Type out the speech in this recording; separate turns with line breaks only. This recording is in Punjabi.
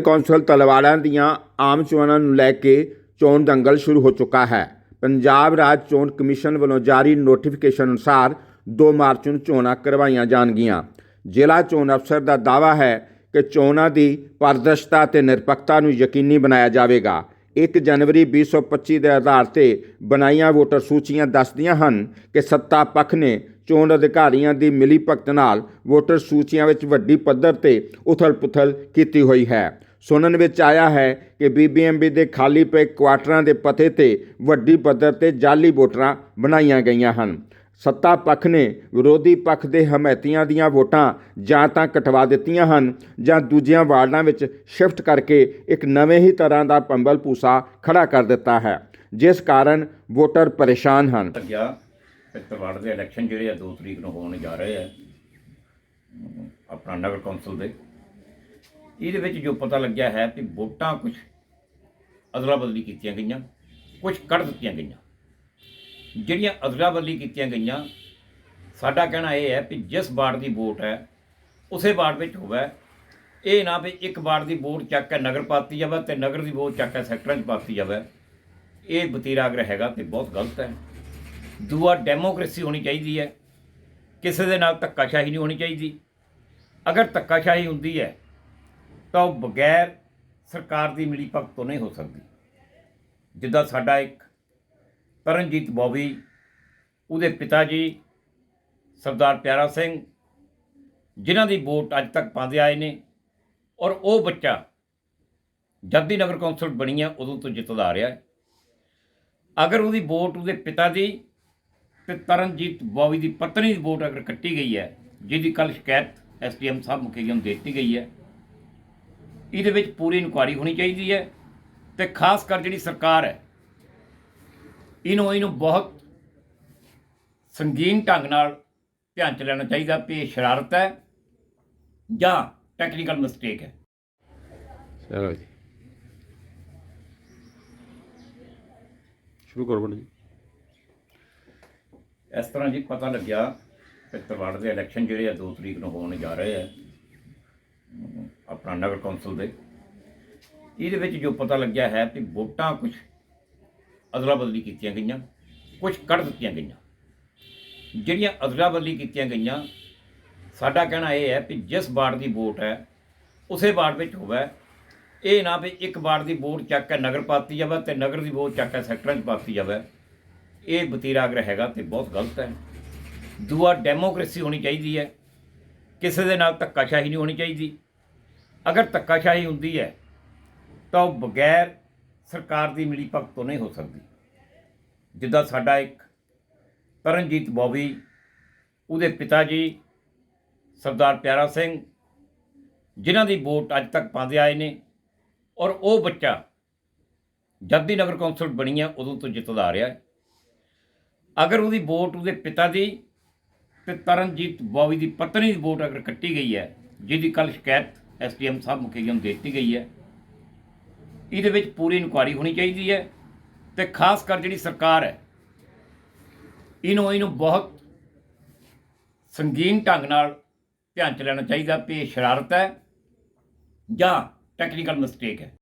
ਕੌਂਸਲ ਤਲਵਾੜਾ ਦੀਆਂ ਆਮ ਚੋਣਾਂ ਨੂੰ ਲੈ ਕੇ ਚੋਣ ਦੰਗਲ ਸ਼ੁਰੂ ਹੋ ਚੁੱਕਾ ਹੈ। ਪੰਜਾਬ ਰਾਜ ਚੋਣ ਕਮਿਸ਼ਨ ਵੱਲੋਂ ਜਾਰੀ ਨੋਟੀਫਿਕੇਸ਼ਨ ਅਨੁਸਾਰ 2 ਮਾਰਚ ਨੂੰ ਚੋਣਾਂ ਕਰਵਾਈਆਂ ਜਾਣਗੀਆਂ। ਜ਼ਿਲ੍ਹਾ ਚੋਣ ਅਫਸਰ ਦਾ ਦਾਅਵਾ ਹੈ ਕਿ ਚੋਣਾਂ ਦੀ ਪਾਰਦਰਸ਼ਤਾ ਤੇ ਨਿਰਪੱਖਤਾ ਨੂੰ ਯਕੀਨੀ ਬਣਾਇਆ ਜਾਵੇਗਾ। 1 ਜਨਵਰੀ 2025 ਦੇ ਆਧਾਰ ਤੇ ਬਣਾਈਆਂ ਵੋਟਰ ਸੂਚੀਆਂ ਦੱਸਦੀਆਂ ਹਨ ਕਿ ਸੱਤਾ ਪੱਖ ਨੇ ਚੋਣ ਅਧਿਕਾਰੀਆਂ ਦੀ ਮਿਲੀ ਭਗਤ ਨਾਲ ਵੋਟਰ ਸੂਚੀਆਂ ਵਿੱਚ ਵੱਡੀ ਪੱਧਰ ਤੇ ਉਥਲ-ਪੁਥਲ ਕੀਤੀ ਹੋਈ ਹੈ। ਸੁਣਨ ਵਿੱਚ ਆਇਆ ਹੈ ਕਿ ਬੀਬੀਐਮਬੀ ਦੇ ਖਾਲੀ ਪਏ ਕੁਆਟਰਾਂ ਦੇ ਪਤੇ ਤੇ ਵੱਡੀ ਪੱਧਰ ਤੇ ਜਾਲੀ ਵੋਟਰਾਂ ਬਣਾਈਆਂ ਗਈਆਂ ਹਨ। ਸੱਤਾ ਪੱਖ ਨੇ ਵਿਰੋਧੀ ਪੱਖ ਦੇ ਹਮਾਇਤੀਆਂ ਦੀਆਂ ਵੋਟਾਂ ਜਾਂ ਤਾਂ ਕਟਵਾ ਦਿੱਤੀਆਂ ਹਨ ਜਾਂ ਦੂਜੀਆਂ ਵਾਰਡਾਂ ਵਿੱਚ ਸ਼ਿਫਟ ਕਰਕੇ ਇੱਕ ਨਵੇਂ ਹੀ ਤਰ੍ਹਾਂ ਦਾ ਪੰਬਲ ਪੂਸਾ ਖੜਾ ਕਰ ਦਿੱਤਾ ਹੈ, ਜਿਸ ਕਾਰਨ ਵੋਟਰ ਪਰੇਸ਼ਾਨ ਹਨ।
ਲੱਗਿਆ ਕਿ ਦੇ ਇਲੈਕਸ਼ਨ ਜਿਹੜੇ ਆ 2 ਤਰੀਕ ਨੂੰ ਹੋਣ ਜਾ ਰਹੇ ਆ। ਆਪਣਾ ਨਗਰ ਕੌਂਸਲ ਦੇ। ਇਹਦੇ ਵਿੱਚ ਜੋ ਪਤਾ ਲੱਗਿਆ ਹੈ ਕਿ ਵੋਟਾਂ ਕੁਝ ਅਦਲਾ ਬਦਲੀ ਕੀਤੀਆਂ ਗਈਆਂ ਕੁਝ ਕੱਢ ਦਿੱਤੀਆਂ ਗਈਆਂ। ਜਿਹੜੀਆਂ ਅਦਲਾ ਬਦਲੀ ਕੀਤੀਆਂ ਗਈਆਂ, ਸਾਡਾ ਕਹਿਣਾ ਇਹ ਹੈ ਕਿ ਜਿਸ ਵਾਰਡ ਦੀ ਵੋਟ ਹੈ, ਉਸੇ ਵਾਰਡ ਵਿੱਚ ਹੋਵੇ। ਇਹ ਨਾ ਵੀ ਇੱਕ ਵਾਰਡ ਦੀ ਵੋਟ ਚੱਕ ਕੇ ਨਗਰ ਪਾਤੀ ਜਾਵੇ ਤੇ ਨਗਰ ਦੀ ਵੋਟ ਚੱਕ ਕੇ ਸੈਕਟਰਾਂ 'ਚ ਪਾਤੀ ਜਾਵੇ। ਇਹ ਵਤੀਰਾ ਅਗਰ ਹੈਗਾ ਤੇ ਬਹੁਤ ਗਲਤ ਹੈ। ਦੂਆ ਡੈਮੋਕ੍ਰੇਸੀ ਹੋਣੀ ਚਾਹੀਦੀ ਹੈ। ਕਿਸੇ ਦੇ ਨਾਲ ਧੱਕਾਸ਼ਾਹੀ ਨਹੀਂ ਹੋਣੀ ਚਾਹੀਦੀ। ਅਗਰ ਧੱਕਾਸ਼ਾਹੀ ਹੁੰਦੀ ਹੈ, ਤਾਂ ਉਹ ਬਗੈਰ ਸਰਕਾਰ ਦੀ ਮਿਲੀ ਭਗਤ ਤੋਂ ਨਹੀਂ ਹੋ ਸਕਦੀ। ਜਿੱਦਾਂ ਸਾਡਾ ਇੱਕ ਤਰਨਜੀਤ ਬੋਬੀ ਉਹਦੇ ਪਿਤਾ ਜੀ ਸਰਦਾਰ ਪਿਆਰਾ ਸਿੰਘ, ਜਿਨ੍ਹਾਂ ਦੀ ਵੋਟ ਅੱਜ ਤੱਕ ਪਾਉਂਦੇ ਆਏ ਨੇ, ਔਰ ਉਹ ਬੱਚਾ ਜਦ ਦੀ ਨਗਰ ਕੌਂਸਲ ਬਣੀ ਆ ਉਦੋਂ ਤੋਂ ਜਿੱਤਦਾ ਆ ਰਿਹਾ ਹੈ। ਅਗਰ ਉਹਦੀ ਵੋਟ ਉਹਦੇ ਪਿਤਾ ਦੀ ਤੇ ਤਰਨਜੀਤ ਬੋਵੀ ਦੀ ਪਤਨੀ ਦੀ ਵੋਟ ਅਗਰ ਕੱਟੀ ਗਈ ਹੈ, ਜਿਹਦੀ ਕੱਲ ਸ਼ਿਕਾਇਤ ਐਸਡੀਐਮ ਸਾਹਿਬ ਮੁਖੀ ਨੂੰ ਦੇ ਦਿੱਤੀ ਗਈ ਹੈ, ਇਹਦੇ ਵਿੱਚ ਪੂਰੀ ਇਨਕੁਆਰੀ ਹੋਣੀ ਚਾਹੀਦੀ ਹੈ ਤੇ ਖਾਸ ਕਰ ਜਿਹੜੀ ਸਰਕਾਰ ਹੈ, ਇਹਨੂੰ ਇਹਨੂੰ ਬਹੁਤ ਸੰਗੀਨ ਢੰਗ ਨਾਲ ਧਿਆਨ ਚ ਲੈਣਾ ਚਾਹੀਦਾ ਵੀ ਇਹ ਸ਼ਰਾਰਤ ਹੈ ਜਾਂ ਟੈਕਨੀਕਲ ਮਿਸਟੇਕ ਹੈ।
ਚਲੋ ਜੀ।
ਸ਼ੁਰੂ ਕਰੋ ਬੰਦੇ ਜੀ
ਇਸ ਤਰ੍ਹਾਂ ਜੀ ਪਤਾ ਲੱਗਿਆ ਕਿ ਤਲਵਾੜ ਦੇ ਇਲੈਕਸ਼ਨ ਜਿਹੜੇ ਆ 2 ਤਰੀਕ ਨੂੰ ਹੋਣ ਜਾ ਰਹੇ ਆ, ਆਪਣਾ ਨਗਰ ਕੌਂਸਲ ਦੇ। ਇਹਦੇ ਵਿੱਚ ਜੋ ਪਤਾ ਲੱਗਿਆ ਹੈ ਕਿ ਵੋਟਾਂ ਕੁਝ ਅਦਲਾ ਬਦਲੀ ਕੀਤੀਆਂ ਗਈਆਂ ਕੁਝ ਕੱਢ ਦਿੱਤੀਆਂ ਗਈਆਂ। ਜਿਹੜੀਆਂ ਅਦਲਾ ਬਦਲੀ ਕੀਤੀਆਂ ਗਈਆਂ, ਸਾਡਾ ਕਹਿਣਾ ਇਹ ਹੈ ਕਿ ਜਿਸ ਵਾਰਡ ਦੀ ਵੋਟ ਹੈ, ਉਸੇ ਵਾਰਡ ਵਿੱਚ ਹੋਵੇ। ਇਹ ਨਾ ਵੀ ਇੱਕ ਵਾਰਡ ਦੀ ਵੋਟ ਚੱਕ ਕੇ ਨਗਰ ਪਾਤੀ ਜਾਵੇ ਤੇ ਨਗਰ ਦੀ ਵੋਟ ਚੱਕ ਕੇ ਸੈਕਟਰਾਂ 'ਚ ਪਾਤੀ ਜਾਵੇ। ਇਹ ਬਤੀਰਾ ਅਗਰ ਹੈਗਾ ਤੇ ਬਹੁਤ ਗਲਤ ਹੈ। ਦੂਆ ਡੈਮੋਕ੍ਰੇਸੀ ਹੋਣੀ ਚਾਹੀਦੀ ਹੈ। ਕਿਸੇ ਦੇ ਨਾਲ ਧੱਕਾਸ਼ਾਹੀ ਨਹੀਂ ਹੋਣੀ ਚਾਹੀਦੀ। ਅਗਰ ਧੱਕਾਸ਼ਾਹੀ ਹੁੰਦੀ ਹੈ, ਤਾਂ ਉਹ ਬਗੈਰ ਸਰਕਾਰ ਦੀ ਮਿਲੀ ਭਗਤ ਤੋਂ ਨਹੀਂ ਹੋ ਸਕਦੀ। ਜਿੱਦਾਂ ਸਾਡਾ ਇੱਕ ਤਰਨਜੀਤ ਬੋਬੀ ਉਹਦੇ ਪਿਤਾ ਜੀ, ਸਰਦਾਰ ਪਿਆਰਾ ਸਿੰਘ, ਜਿਨ੍ਹਾਂ ਦੀ ਵੋਟ ਅੱਜ ਤੱਕ ਪਾਉਂਦੇ ਆਏ ਨੇ, ਔਰ ਉਹ ਬੱਚਾ ਜਦ ਦੀ ਨਗਰ ਕੌਂਸਲ ਬਣੀ ਆ ਉਦੋਂ ਤੋਂ ਜਿੱਤਦਾ ਆ ਰਿਹਾ ਹੈ। ਅਗਰ ਉਹਦੀ ਵੋਟ ਉਹਦੇ ਪਿਤਾ ਦੀ, ਤੇ ਤਰਨਜੀਤ ਬੋਵੀ ਦੀ ਪਤਨੀ ਦੀ ਵੋਟ ਅਗਰ ਕੱਟੀ ਗਈ ਹੈ, ਜਿਹਦੀ ਕੱਲ ਸ਼ਿਕਾਇਤ ਐਸਡੀਐਮ ਸਾਹਿਬ ਮੁਖੀ ਨੂੰ ਦੇ ਦਿੱਤੀ ਗਈ ਹੈ, ਇਹਦੇ ਵਿੱਚ ਪੂਰੀ ਇਨਕੁਆਰੀ ਹੋਣੀ ਚਾਹੀਦੀ ਹੈ, ਤੇ ਖਾਸ ਕਰ ਜਿਹੜੀ ਸਰਕਾਰ ਹੈ, ਇਹਨੂੰ ਇਹਨੂੰ ਬਹੁਤ ਸੰਗੀਨ ਢੰਗ ਨਾਲ ਧਿਆਨ ਚ ਲੈਣਾ ਚਾਹੀਦਾ ਵੀ ਇਹ ਸ਼ਰਾਰਤ ਹੈ ਜਾਂ ਟੈਕਨੀਕਲ ਮਿਸਟੇਕ ਹੈ।